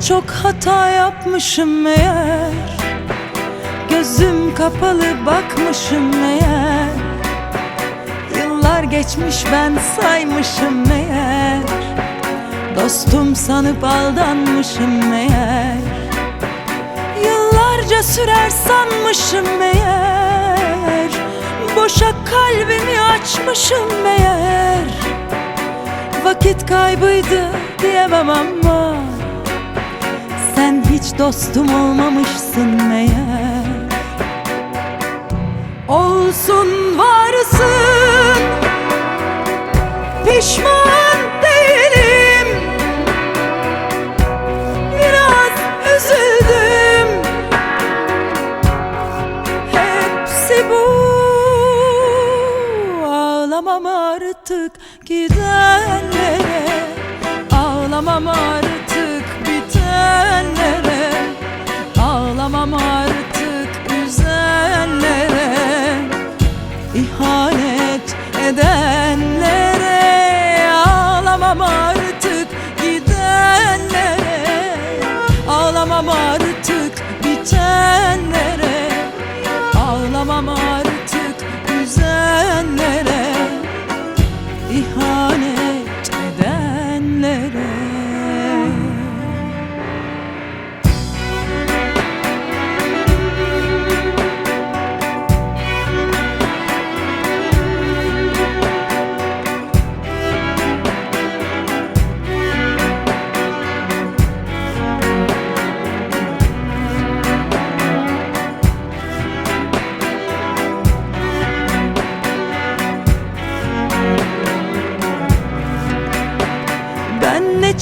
çok hata yapmışım meğer. Gözüm kapalı bakmışım meğer. Yıllar geçmiş ben saymışım meğer. Dostum sanıp aldanmışım meğer. Yıllarca sürer sanmışım meğer. Boşa kalbimi açmışım meğer. Vakit kaybıydı diyemem ama Sen hiç dostum olmamışsın meğer. Olsun varsın. Pişman değilim. Biraz üzüldüm. Hepsi bu. Ağlamam artık gidenlere Ağlamam artık bitenlere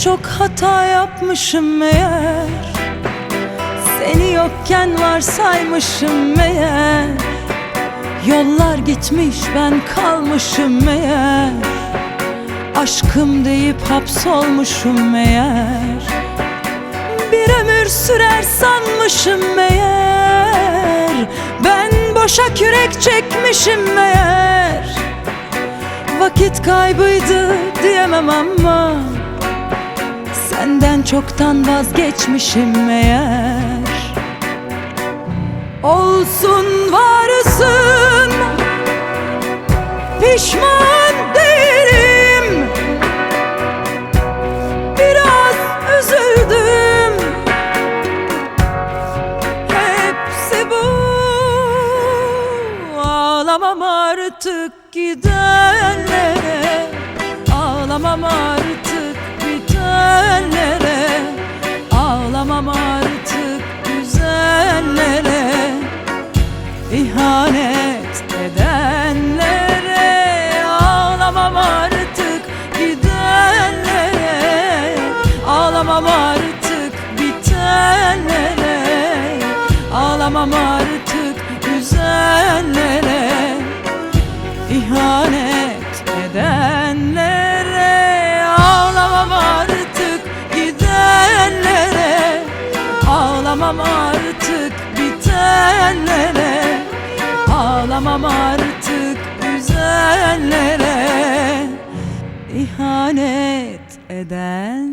çok hata yapmışım meğer. Seni yokken varsaymışım meğer. Yollar gitmiş ben kalmışım meğer. Aşkım deyip hapsolmuşum meğer. Bir ömür sürer sanmışım meğer. Ben boşa kürek çekmişim meğer. Vakit kaybıydı diyemem ama Senden çoktan vazgeçmişim meğer. Olsun varsın Pişman değilim. Biraz üzüldüm. Hepsi bu. Ağlamam artık gidenlere. Ağlamam artık bitenlere Ağlamam artık üzenlere İhanet edenlere Ağlamam artık gidenlere Ağlamam artık bitenlere Ağlamam artık üzenlere İhanet Ağlamam artık bitenlere. Ağlamam artık üzenlere İhanet eden